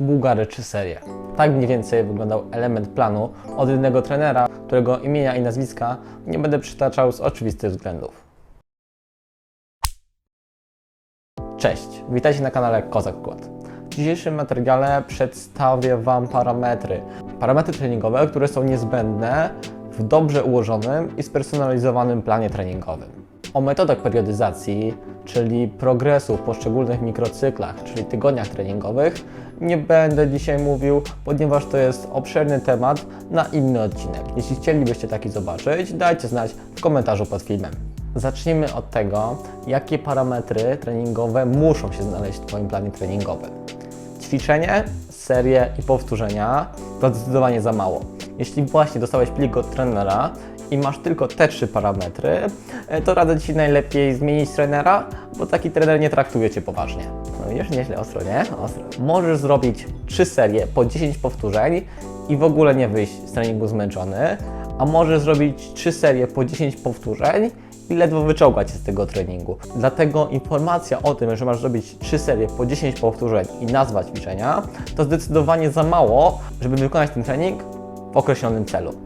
Bułgary czy serię. Tak mniej więcej wyglądał element planu od jednego trenera, którego imienia i nazwiska nie będę przytaczał z oczywistych względów. Cześć, witajcie na kanale Kozak Kład. W dzisiejszym materiale przedstawię Wam parametry. Parametry treningowe, które są niezbędne w dobrze ułożonym i spersonalizowanym planie treningowym. O metodach periodyzacji, czyli progresu w poszczególnych mikrocyklach, czyli tygodniach treningowych, nie będę dzisiaj mówił, ponieważ to jest obszerny temat na inny odcinek. Jeśli chcielibyście taki zobaczyć, dajcie znać w komentarzu pod filmem. Zacznijmy od tego, jakie parametry treningowe muszą się znaleźć w Twoim planie treningowym. Ćwiczenie, serie i powtórzenia to zdecydowanie za mało. Jeśli właśnie dostałeś plik od trenera i masz tylko te trzy parametry, e, to radzę Ci najlepiej zmienić trenera, bo taki trener nie traktuje Cię poważnie. No już nieźle ostro, nie? Ostro. Możesz zrobić trzy serie po 10 powtórzeń i w ogóle nie wyjść z treningu zmęczony, a możesz zrobić trzy serie po 10 powtórzeń i ledwo wyczołgać się z tego treningu. Dlatego informacja o tym, że masz zrobić 3 serie po 10 powtórzeń i nazwa ćwiczenia, to zdecydowanie za mało, żeby wykonać ten trening w określonym celu.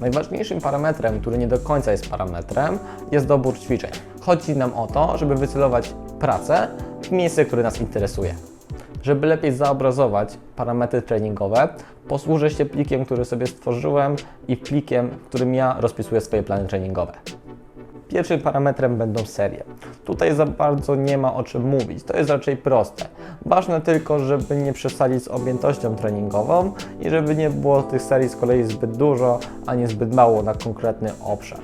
Najważniejszym parametrem, który nie do końca jest parametrem, jest dobór ćwiczeń. Chodzi nam o to, żeby wycelować pracę w miejsce, które nas interesuje. Żeby lepiej zaobrazować parametry treningowe, posłużę się plikiem, który sobie stworzyłem i plikiem, w którym ja rozpisuję swoje plany treningowe. Pierwszym parametrem będą serie. Tutaj za bardzo nie ma o czym mówić, to jest raczej proste. Ważne tylko, żeby nie przesadzić z objętością treningową i żeby nie było tych serii z kolei zbyt dużo, a nie zbyt mało na konkretny obszar.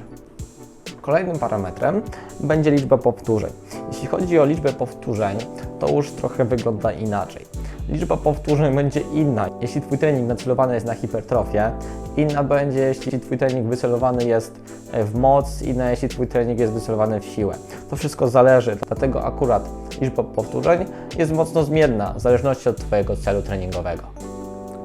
Kolejnym parametrem będzie liczba powtórzeń. Jeśli chodzi o liczbę powtórzeń, to już trochę wygląda inaczej. Liczba powtórzeń będzie inna, jeśli Twój trening nacelowany jest na hipertrofię, inna będzie, jeśli Twój trening wycelowany jest w moc, inna, jeśli Twój trening jest wycelowany w siłę. To wszystko zależy, dlatego akurat liczba powtórzeń jest mocno zmienna w zależności od Twojego celu treningowego.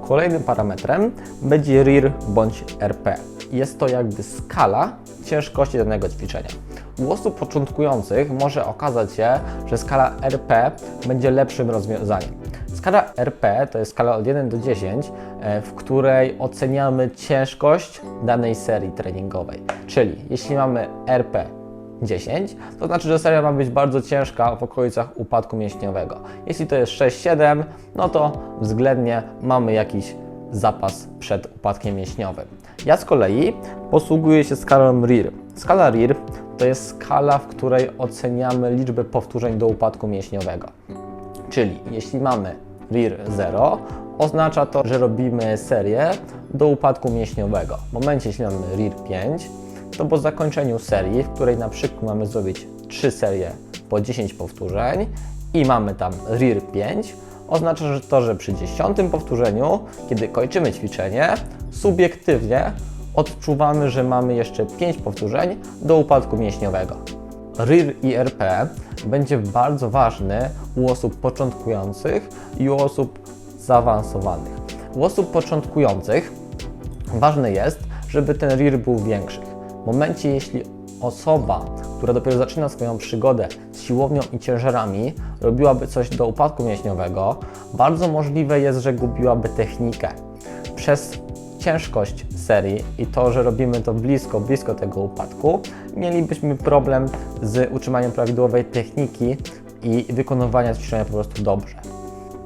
Kolejnym parametrem będzie RIR bądź RP. Jest to jakby skala ciężkości danego ćwiczenia. U osób początkujących może okazać się, że skala RP będzie lepszym rozwiązaniem. Skala RP to jest skala od 1 do 10, e, w której oceniamy ciężkość danej serii treningowej. Czyli jeśli mamy RP 10, to znaczy, że seria ma być bardzo ciężka w okolicach upadku mięśniowego. Jeśli to jest 6-7, no to względnie mamy jakiś zapas przed upadkiem mięśniowym. Ja z kolei posługuję się skalą RIR. Skala RIR to jest skala, w której oceniamy liczbę powtórzeń do upadku mięśniowego. Czyli jeśli mamy RIR 0, oznacza to, że robimy serię do upadku mięśniowego. W momencie, jeśli mamy RIR 5, to po zakończeniu serii, w której na przykład mamy zrobić 3 serie po 10 powtórzeń i mamy tam RIR 5, oznacza to, że przy 10 powtórzeniu, kiedy kończymy ćwiczenie, subiektywnie odczuwamy, że mamy jeszcze 5 powtórzeń do upadku mięśniowego. RIR i będzie bardzo ważny u osób początkujących i u osób zaawansowanych. U osób początkujących ważne jest, żeby ten RIR był większy. W momencie, jeśli osoba, która dopiero zaczyna swoją przygodę z siłownią i ciężarami, robiłaby coś do upadku mięśniowego, bardzo możliwe jest, że gubiłaby technikę. Przez ciężkość serii i to, że robimy to blisko, blisko tego upadku, mielibyśmy problem z utrzymaniem prawidłowej techniki i wykonywania ćwiczenia po prostu dobrze.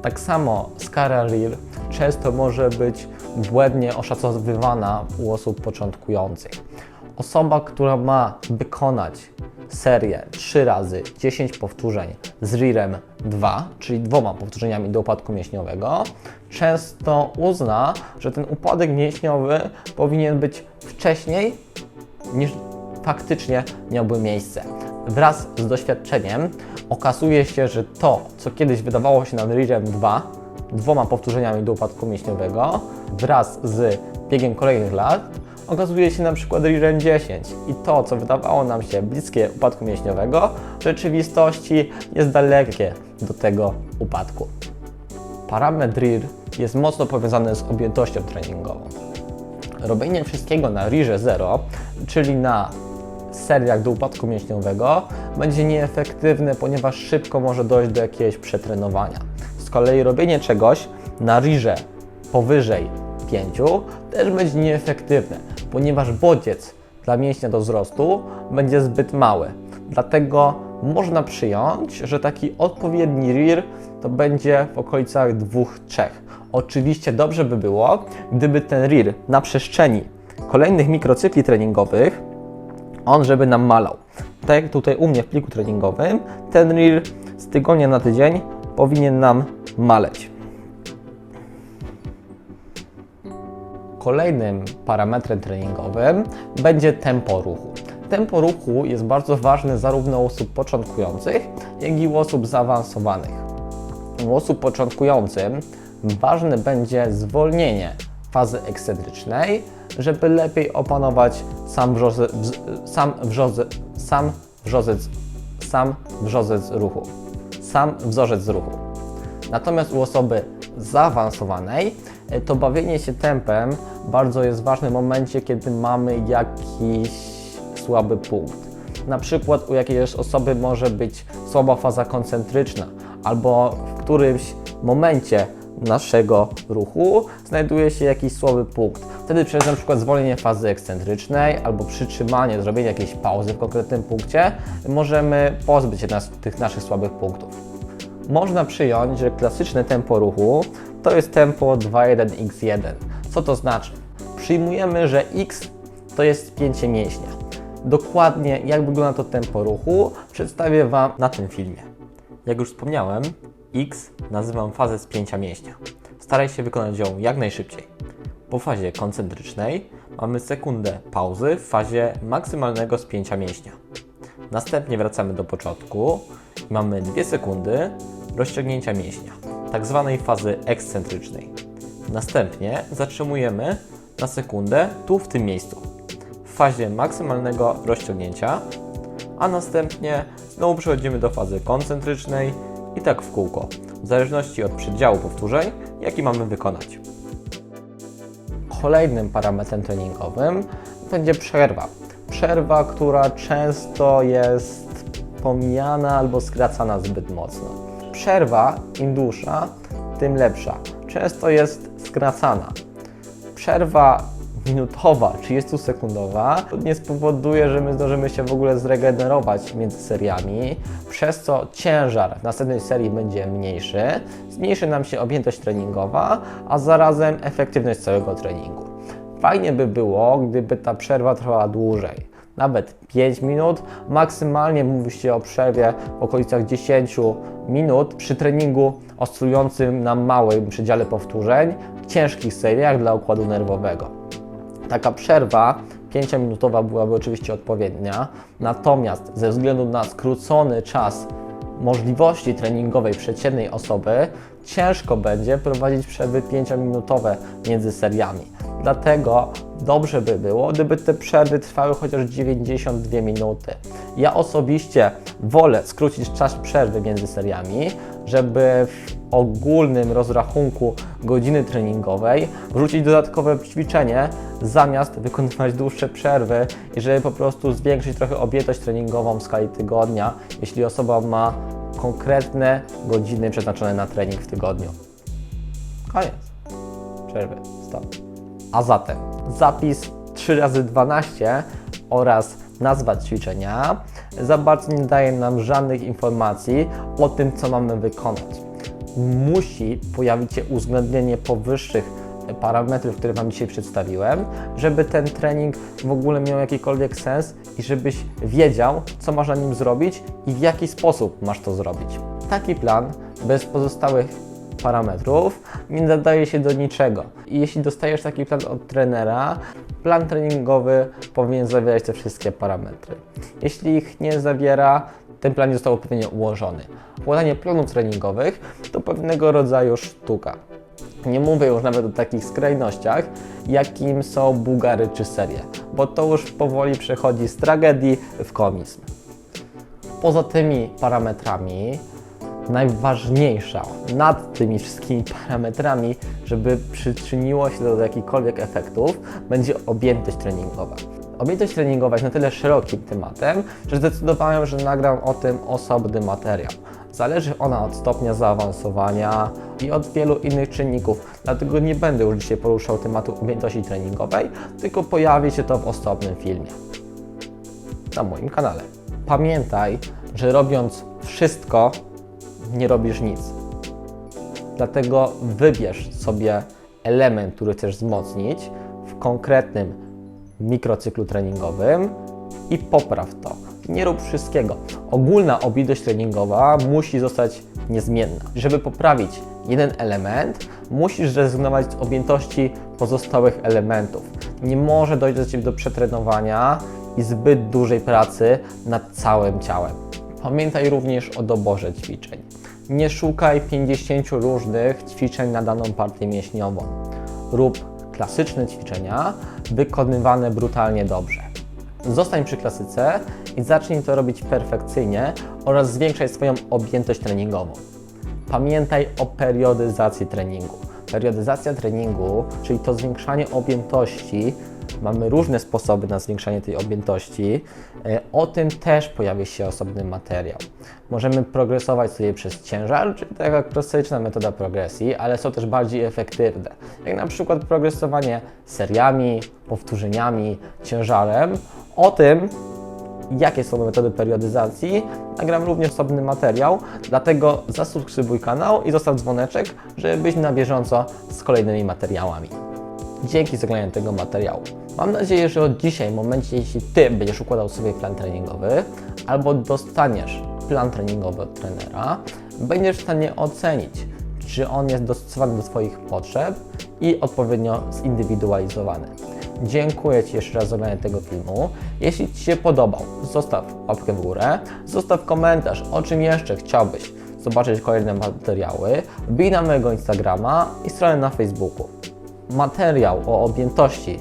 Tak samo skala RIR często może być błędnie oszacowywana u osób początkujących. Osoba, która ma wykonać serię 3 razy 10 powtórzeń z RIR-em 2, czyli dwoma powtórzeniami do upadku mięśniowego, często uzna, że ten upadek mięśniowy powinien być wcześniej niż faktycznie miałby miejsce. Wraz z doświadczeniem okazuje się, że to, co kiedyś wydawało się nam RIR-em 2, dwoma powtórzeniami do upadku mięśniowego, wraz z biegiem kolejnych lat, okazuje się na przykład RIR-em 10 i to, co wydawało nam się bliskie upadku mięśniowego, w rzeczywistości jest dalekie do tego upadku. Parametr RIR jest mocno powiązany z objętością treningową. Robienie wszystkiego na RIR-ze 0, czyli na seriach do upadku mięśniowego będzie nieefektywne, ponieważ szybko może dojść do jakiegoś przetrenowania. Z kolei robienie czegoś na RIRze powyżej 5 też będzie nieefektywne, ponieważ bodziec dla mięśnia do wzrostu będzie zbyt mały. Dlatego można przyjąć, że taki odpowiedni RIR to będzie w okolicach 2-3. Oczywiście dobrze by było, gdyby ten RIR na przestrzeni kolejnych mikrocykli treningowych on żeby nam malał. Tak jak tutaj u mnie w pliku treningowym, ten RIR z tygodnia na tydzień powinien nam maleć. Kolejnym parametrem treningowym będzie tempo ruchu. Tempo ruchu jest bardzo ważne zarówno u osób początkujących, jak i u osób zaawansowanych. U osób początkującym ważne będzie zwolnienie fazy ekscentrycznej, żeby lepiej opanować sam wrzozec, sam wrzozec, sam wrzozec, sam wrzozec ruchu, sam wzorzec ruchu. Natomiast u osoby zaawansowanej to bawienie się tempem bardzo jest ważne w momencie, kiedy mamy jakiś słaby punkt. Na przykład u jakiejś osoby może być słaba faza koncentryczna, albo w którymś momencie naszego ruchu znajduje się jakiś słaby punkt. Wtedy przez na przykład zwolnienie fazy ekscentrycznej albo przytrzymanie, zrobienie jakiejś pauzy w konkretnym punkcie możemy pozbyć się nas, tych naszych słabych punktów. Można przyjąć, że klasyczne tempo ruchu to jest tempo 2.1x1. Co to znaczy? Przyjmujemy, że x to jest spięcie mięśnia. Dokładnie jak wygląda to tempo ruchu przedstawię Wam na tym filmie. Jak już wspomniałem, x nazywam fazę spięcia mięśnia. Staraj się wykonać ją jak najszybciej. Po fazie koncentrycznej mamy sekundę pauzy w fazie maksymalnego spięcia mięśnia. Następnie wracamy do początku i mamy 2 sekundy rozciągnięcia mięśnia, tak zwanej fazy ekscentrycznej. Następnie zatrzymujemy na sekundę tu w tym miejscu, w fazie maksymalnego rozciągnięcia, a następnie znowu przechodzimy do fazy koncentrycznej i tak w kółko, w zależności od przedziału powtórzeń, jaki mamy wykonać. Kolejnym parametrem treningowym będzie przerwa. Przerwa, która często jest pomijana albo skracana zbyt mocno. Przerwa im dłuższa, tym lepsza. Często jest skracana. Przerwa minutowa, 30-sekundowa nie spowoduje, że my zdążymy się w ogóle zregenerować między seriami, przez co ciężar w następnej serii będzie mniejszy, zmniejszy nam się objętość treningowa, a zarazem efektywność całego treningu. Fajnie by było, gdyby ta przerwa trwała dłużej. Nawet 5 minut, maksymalnie mówi się o przerwie w okolicach 10 minut przy treningu oscylującym na małym przedziale powtórzeń, ciężkich seriach dla układu nerwowego. Taka przerwa 5-minutowa byłaby oczywiście odpowiednia, natomiast ze względu na skrócony czas możliwości treningowej przeciętnej osoby, ciężko będzie prowadzić przerwy 5-minutowe między seriami. Dlatego dobrze by było, gdyby te przerwy trwały chociaż 92 minuty. Ja osobiście wolę skrócić czas przerwy między seriami, żeby w ogólnym rozrachunku godziny treningowej wrzucić dodatkowe ćwiczenie, zamiast wykonywać dłuższe przerwy i żeby po prostu zwiększyć trochę objętość treningową w skali tygodnia, jeśli osoba ma konkretne godziny przeznaczone na trening w tygodniu. Koniec. Przerwy. Stop. A zatem zapis 3 razy 12 oraz nazwa ćwiczenia za bardzo nie daje nam żadnych informacji o tym, co mamy wykonać. Musi pojawić się uwzględnienie powyższych parametrów, które Wam dzisiaj przedstawiłem, żeby ten trening w ogóle miał jakikolwiek sens i żebyś wiedział, co masz na nim zrobić i w jaki sposób masz to zrobić. Taki plan bez pozostałych parametrów nie nadaje się do niczego. I jeśli dostajesz taki plan od trenera, plan treningowy powinien zawierać te wszystkie parametry. Jeśli ich nie zawiera, ten plan nie został odpowiednio ułożony. Układanie planów treningowych to pewnego rodzaju sztuka. Nie mówię już nawet o takich skrajnościach, jakim są Bułgary czy serie, bo to już powoli przechodzi z tragedii w komizm. Poza tymi parametrami, najważniejsza nad tymi wszystkimi parametrami, żeby przyczyniło się do jakichkolwiek efektów, będzie objętość treningowa. Objętość treningowa jest na tyle szerokim tematem, że zdecydowałem, że nagram o tym osobny materiał. Zależy ona od stopnia zaawansowania i od wielu innych czynników, dlatego nie będę już dzisiaj poruszał tematu objętości treningowej, tylko pojawi się to w osobnym filmie na moim kanale. Pamiętaj, że robiąc wszystko, nie robisz nic. Dlatego wybierz sobie element, który chcesz wzmocnić w konkretnym mikrocyklu treningowym i popraw to. Nie rób wszystkiego. Ogólna objętość treningowa musi zostać niezmienna. Żeby poprawić jeden element, musisz zrezygnować z objętości pozostałych elementów. Nie może dojść do Ciebie do przetrenowania i zbyt dużej pracy nad całym ciałem. Pamiętaj również o doborze ćwiczeń. Nie szukaj 50 różnych ćwiczeń na daną partię mięśniową. Rób klasyczne ćwiczenia wykonywane brutalnie dobrze. Zostań przy klasyce i zacznij to robić perfekcyjnie oraz zwiększaj swoją objętość treningową. Pamiętaj o periodyzacji treningu. Periodyzacja treningu, czyli to zwiększanie objętości, mamy różne sposoby na zwiększanie tej objętości. E, O tym też pojawi się osobny materiał. Możemy progresować sobie przez ciężar, czyli taka klasyczna metoda progresji, ale są też bardziej efektywne, jak na przykład progresowanie seriami, powtórzeniami, ciężarem. O tym, jakie są metody periodyzacji, nagram również osobny materiał, dlatego zasubskrybuj kanał i zostaw dzwoneczek, żeby być na bieżąco z kolejnymi materiałami. Dzięki za oglądanie tego materiału. Mam nadzieję, że od dzisiaj, w momencie, jeśli Ty będziesz układał sobie plan treningowy albo dostaniesz plan treningowy od trenera, będziesz w stanie ocenić, czy on jest dostosowany do Twoich potrzeb i odpowiednio zindywidualizowany. Dziękuję Ci jeszcze raz za oglądanie tego filmu. Jeśli Ci się podobał, zostaw łapkę w górę, zostaw komentarz, o czym jeszcze chciałbyś zobaczyć kolejne materiały, wbij na mojego Instagrama i stronę na Facebooku. Materiał o objętości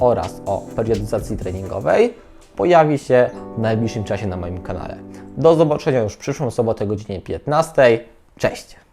oraz o periodyzacji treningowej pojawi się w najbliższym czasie na moim kanale. Do zobaczenia już w przyszłą sobotę godzinie 15. Cześć!